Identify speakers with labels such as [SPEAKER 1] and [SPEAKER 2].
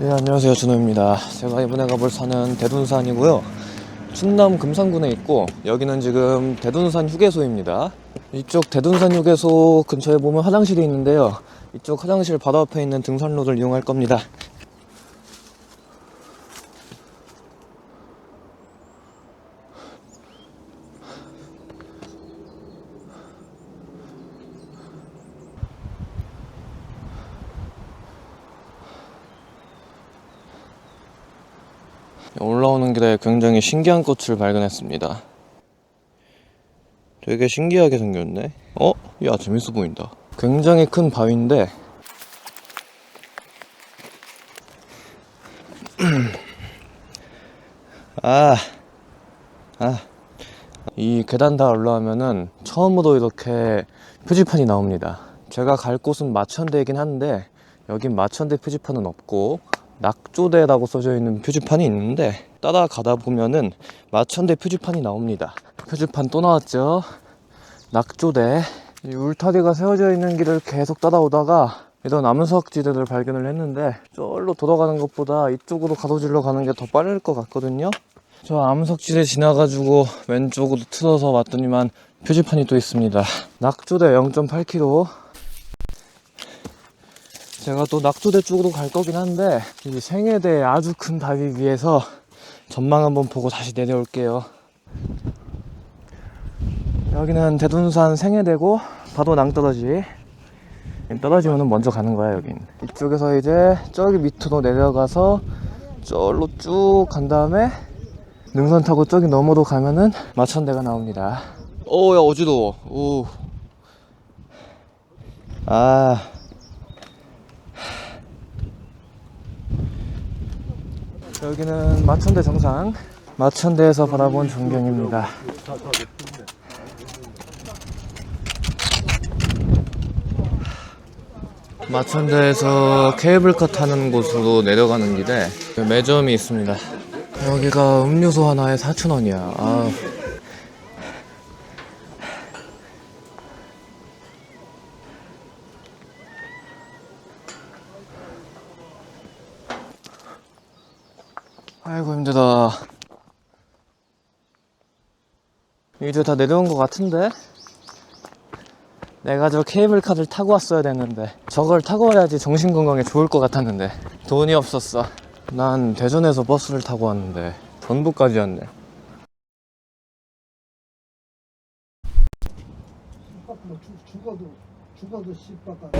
[SPEAKER 1] 네, 안녕하세요. 준호입니다. 제가 이번에 가볼 산은 대둔산이고요. 충남 금산군에 있고, 여기는 지금 대둔산 휴게소입니다. 이쪽 대둔산 휴게소 근처에 보면 화장실이 있는데요. 이쪽 화장실 바로 앞에 있는 등산로를 이용할 겁니다. 올라오는 길에 굉장히 신기한 꽃을 발견했습니다. 되게 신기하게 생겼네. 어? 야, 재밌어 보인다. 굉장히 큰 바위인데, 아, 아. 이 계단 다 올라오면은 처음으로 이렇게 표지판이 나옵니다. 제가 갈 곳은 마천대이긴 한데, 여긴 마천대 표지판은 없고, 낙조대라고 써져 있는 표지판이 있는데 따라가다 보면은 마천대 표지판이 나옵니다. 표지판 또 나왔죠. 낙조대. 이 울타리가 세워져 있는 길을 계속 따라오다가 이런 암석지대를 발견을 했는데 저로 돌아가는 것보다 이쪽으로 가로질러 가는 게 더 빠를 것 같거든요. 저 암석지대 지나가지고 왼쪽으로 틀어서 왔더니만 표지판이 또 있습니다. 낙조대 0.8km. 제가 또 낙조대 쪽으로 갈 거긴 한데 이 생애대 아주 큰 바위 위에서 전망 한번 보고 다시 내려올게요. 여기는 대둔산 생애대고 바로 낭떠러지. 떨어지면 먼저 가는 거야 여긴. 이쪽에서 이제 저기 밑으로 내려가서 저로 쭉 간 다음에 능선 타고 저기 너머로 가면은 마천대가 나옵니다. 오야 어지러워. 오. 아. 여기는 마천대 정상. 마천대에서 바라본 전경입니다. 마천대에서 케이블카 타는 곳으로 내려가는 길에 매점이 있습니다. 여기가 음료수 하나에 4,000원이야. 아. 아이고 힘들다. 이제 다 내려온 것 같은데? 내가 저 케이블카를 타고 왔어야 됐는데 저걸 타고 와야지 정신건강에 좋을 것 같았는데. 돈이 없었어. 난 대전에서 버스를 타고 왔는데 전북까지 왔네.
[SPEAKER 2] 죽어도 죽어도 씨바가